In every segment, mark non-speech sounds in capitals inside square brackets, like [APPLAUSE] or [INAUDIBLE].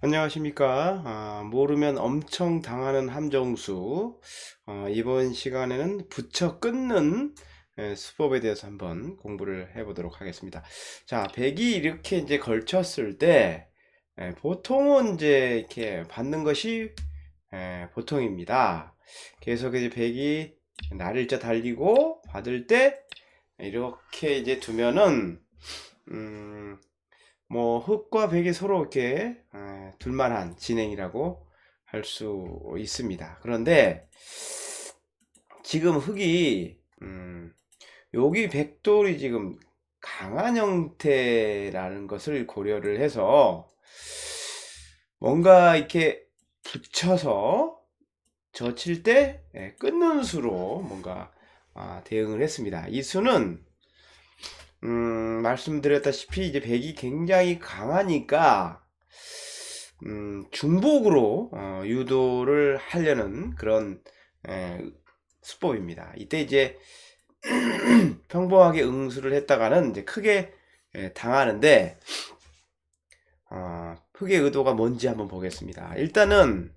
안녕하십니까. 아, 모르면 엄청 당하는 함정수. 어, 이번 시간에는 붙여 끊는 예, 수법에 대해서 한번 공부를 해 보도록 하겠습니다. 자, 백이 이렇게 이제 걸쳤을 때, 예, 보통은 이제 이렇게 받는 것이 예, 보통입니다. 계속 이제 백이 날일자 달리고 받을 때 이렇게 이제 두면은, 음, 뭐 흑과 백이 서로 이렇게 에, 둘만한 진행이라고 할 수 있습니다. 그런데 지금 흑이 음, 여기 백돌이 지금 강한 형태라는 것을 고려를 해서 뭔가 이렇게 붙여서 젖힐 때 예, 끊는 수로 뭔가 아, 대응을 했습니다. 이 수는 음, 말씀드렸다시피 이제 백이 굉장히 강하니까 음, 중복으로 어, 유도를 하려는 그런 에, 수법입니다. 이때 이제 [CLEARS THROAT] 평범하게 응수를 했다가는 이제 크게 에, 당하는데 어, 흑의 의도가 뭔지 한번 보겠습니다. 일단은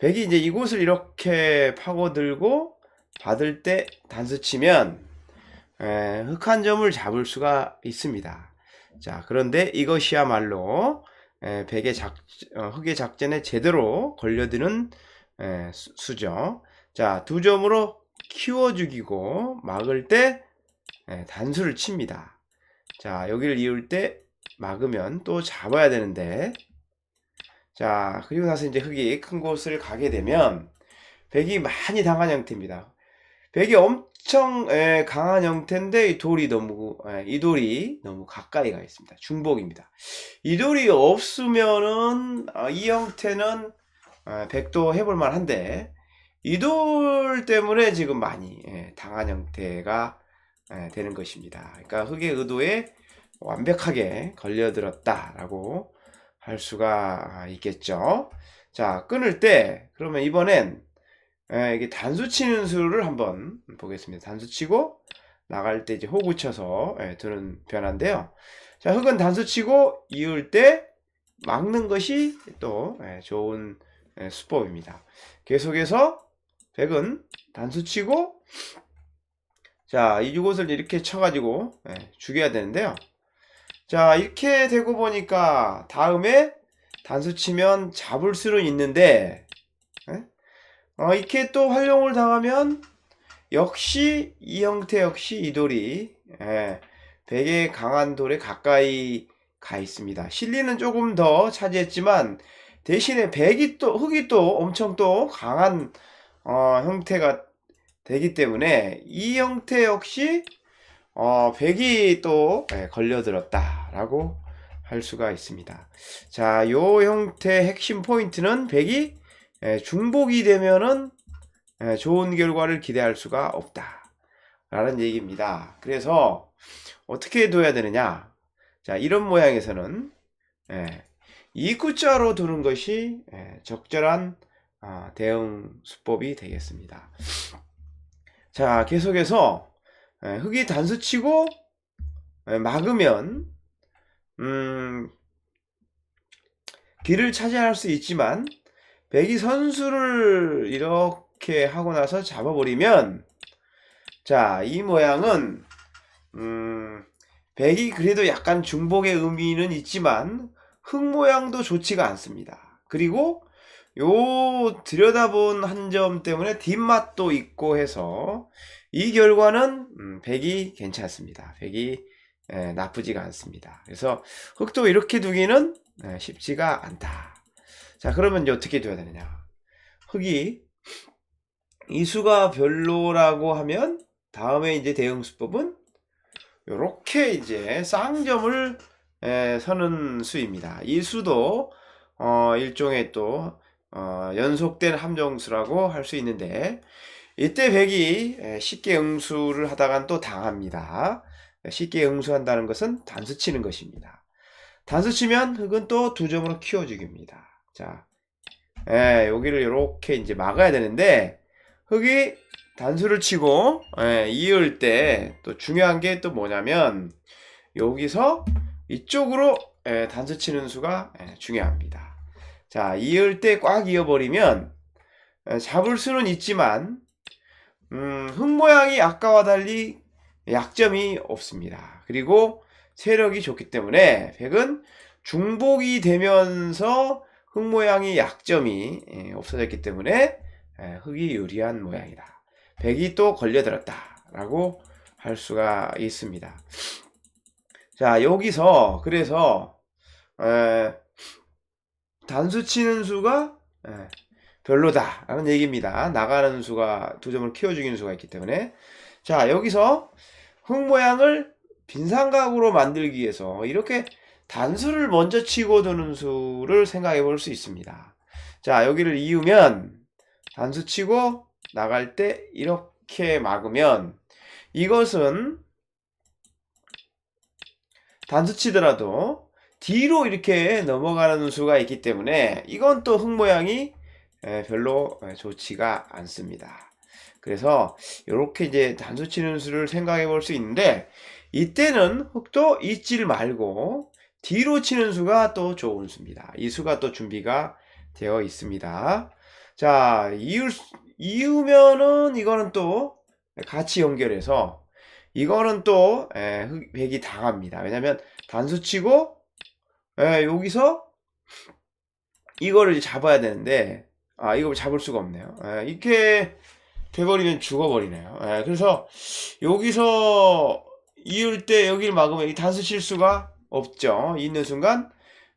백이 이제 이곳을 이렇게 파고들고 받을 때 단수 치면 에, 흑한 점을 잡을 수가 있습니다. 자, 그런데 이것이야말로 에, 백의 작, 어, 흑의 작전에 제대로 걸려드는 수죠. 자, 두 점으로 키워 죽이고 막을 때 에, 단수를 칩니다. 자, 여기를 이을 때 막으면 또 잡아야 되는데 자, 그리고 나서 이제 흑이 큰 곳을 가게 되면 백이 많이 당한 형태입니다. 백이 엄 청 에, 강한 형태인데 이 돌이 너무 에, 이 돌이 너무 가까이 가 있습니다. 중복입니다. 이 돌이 없으면은 어, 이 형태는 어, 백도 해볼 만한데 이 돌 때문에 지금 많이 에, 당한 형태가 에, 되는 것입니다. 그러니까 흑의 의도에 완벽하게 걸려들었다라고 할 수가 있겠죠. 자, 끊을 때 그러면 이번엔 에, 이게 단수 치는 수를 한번 보겠습니다. 단수 치고 나갈 때 이제 호구 쳐서 예, 드는 변화인데요. 자, 흑은 단수 치고 이을 때 막는 것이 또 예, 좋은 예, 수법입니다. 계속해서 백은 단수 치고 자, 이곳을 이렇게 쳐가지고 예, 죽여야 되는데요. 자, 이렇게 되고 보니까 다음에 단수 치면 잡을 수는 있는데 예? 어, 이렇게 또 활용을 당하면 역시 이 형태 역시 이 돌이 예, 백의 강한 돌에 가까이 가 있습니다. 실리는 조금 더 차지했지만 대신에 백이 또 흑이 또 엄청 또 강한 어, 형태가 되기 때문에 이 형태 역시 어, 백이 또 예, 걸려들었다라고 할 수가 있습니다. 자, 요 형태 핵심 포인트는 백이 예, 중복이 되면은 예, 좋은 결과를 기대할 수가 없다. 라는 얘기입니다. 그래서 어떻게 둬야 되느냐? 자, 이런 모양에서는 예, 이구자로 두는 것이 예, 적절한 아, 대응 수법이 되겠습니다. 자, 계속해서 예, 흑이 단수 치고 예, 막으면 음, 길을 차지할 수 있지만 백이 선수를 이렇게 하고 나서 잡아버리면 자, 이 모양은 음, 백이 그래도 약간 중복의 의미는 있지만 흙 모양도 좋지가 않습니다. 그리고 요 들여다본 한 점 때문에 뒷맛도 있고 해서 이 결과는 음, 백이 괜찮습니다. 백이 에, 나쁘지가 않습니다. 그래서 흙도 이렇게 두기는 에, 쉽지가 않다. 자, 그러면 이제 어떻게 둬야 되느냐? 흙이 이수가 별로라고 하면 다음에 이제 대응 수법은 이렇게 이제 쌍점을 에, 서는 수입니다. 이 수도 어, 일종의 또 어, 연속된 함정수라고 할 수 있는데 이때 백이 에, 쉽게 응수를 하다간 또 당합니다. 쉽게 응수한다는 것은 단수 치는 것입니다. 단수 치면 흑은 또 두 점으로 키워주기입니다. 자, 예, 여기를 이렇게 이제 막아야 되는데 흑이 단수를 치고 예, 이을 때 또 중요한 게 또 뭐냐면 여기서 이쪽으로 예, 단수 치는 수가 예, 중요합니다. 자, 이을 때 꽉 이어버리면 에, 잡을 수는 있지만 음, 흙 모양이 아까와 달리 약점이 없습니다. 그리고 세력이 좋기 때문에 백은 중복이 되면서 흙 모양이 약점이 예, 없어졌기 때문에 예, 흙이 유리한 모양이다. 백이 또 걸려들었다 라고 할 수가 있습니다. 자 여기서 그래서 에, 단수 치는 수가 에, 별로다 라는 얘기입니다. 나가는 수가 두 점을 키워 죽이는 수가 있기 때문에 자 여기서 흙 모양을 빈삼각으로 만들기 위해서 이렇게 단수를 먼저 치고 두는 수를 생각해 볼 수 있습니다. 자 여기를 이으면 단수 치고 나갈 때 이렇게 막으면 이것은 단수 치더라도 뒤로 이렇게 넘어가는 수가 있기 때문에 이건 또 흙 모양이 에, 별로 에, 좋지가 않습니다. 그래서 이렇게 이제 단수 치는 수를 생각해 볼 수 있는데 이때는 흙도 잊질 말고 뒤로 치는 수가 또 좋은 수입니다. 이 수가 또 준비가 되어 있습니다. 자, 이을, 이으면은 이거는 또 같이 연결해서 이거는 또 에, 흙- 백이 당합니다. 왜냐면 단수 치고 에, 여기서 이거를 잡아야 되는데 아 이거 잡을 수가 없네요. 에, 이렇게 돼버리면 죽어버리네요. 에, 그래서 여기서 이을 때 여기를 막으면 이 단수 칠 수가 없죠. 있는 순간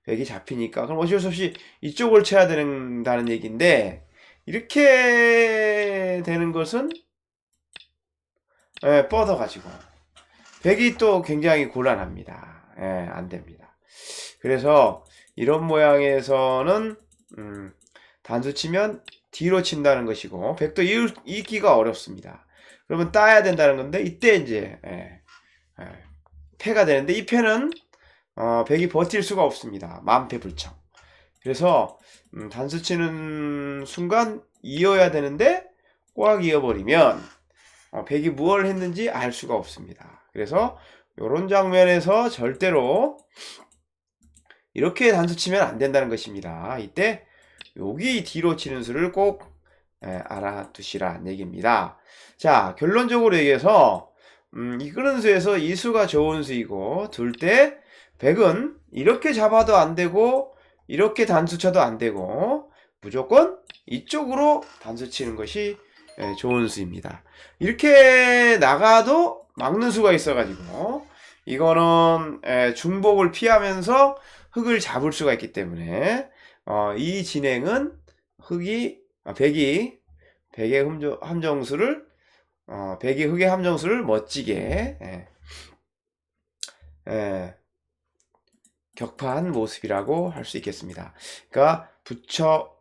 백이 잡히니까 그럼 어쩔 수 없이 이쪽을 쳐야 된다는 얘기인데 이렇게 되는 것은 예, 뻗어 가지고 백이 또 굉장히 곤란합니다. 예, 안 됩니다. 그래서 이런 모양에서는 음, 단수 치면 뒤로 친다는 것이고 백도 이을, 이기가 어렵습니다. 그러면 따야 된다는 건데 이때 이제 예, 예, 패가 되는데 이 패는 어, 백이 버틸 수가 없습니다. 만패불청. 그래서 음, 단수 치는 순간 이어야 되는데 꽉 이어버리면 어, 백이 무엇을 했는지 알 수가 없습니다. 그래서 이런 장면에서 절대로 이렇게 단수 치면 안 된다는 것입니다. 이때 여기 뒤로 치는 수를 꼭 에, 알아두시라는 얘기입니다. 자, 결론적으로 얘기해서 음, 이끄는 수에서 이 수가 좋은 수이고 둘 때 백은 이렇게 잡아도 안 되고 이렇게 단수 쳐도 안 되고 무조건 이쪽으로 단수 치는 것이 에, 좋은 수입니다. 이렇게 나가도 막는 수가 있어가지고 이거는 에, 중복을 피하면서 흙을 잡을 수가 있기 때문에 어, 이 진행은 흙이 아, 백이 백의 함정, 함정수를 어, 백이 흙의 함정수를 멋지게 예, 예, 격파한 모습이라고 할 수 있겠습니다. 그러니까 붙여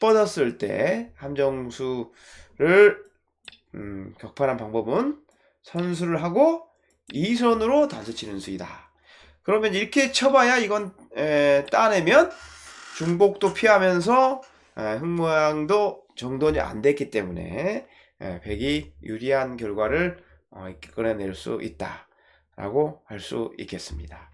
뻗었을 때 함정수를 음, 격파한 방법은 선수를 하고 이 손으로 단수 치는 수이다. 그러면 이렇게 쳐봐야 이건 에, 따내면 중복도 피하면서 에, 흙 모양도 정돈이 안 됐기 때문에 에, 백이 유리한 결과를 어, 이끌어낼 수 있다라고 할 수 있겠습니다.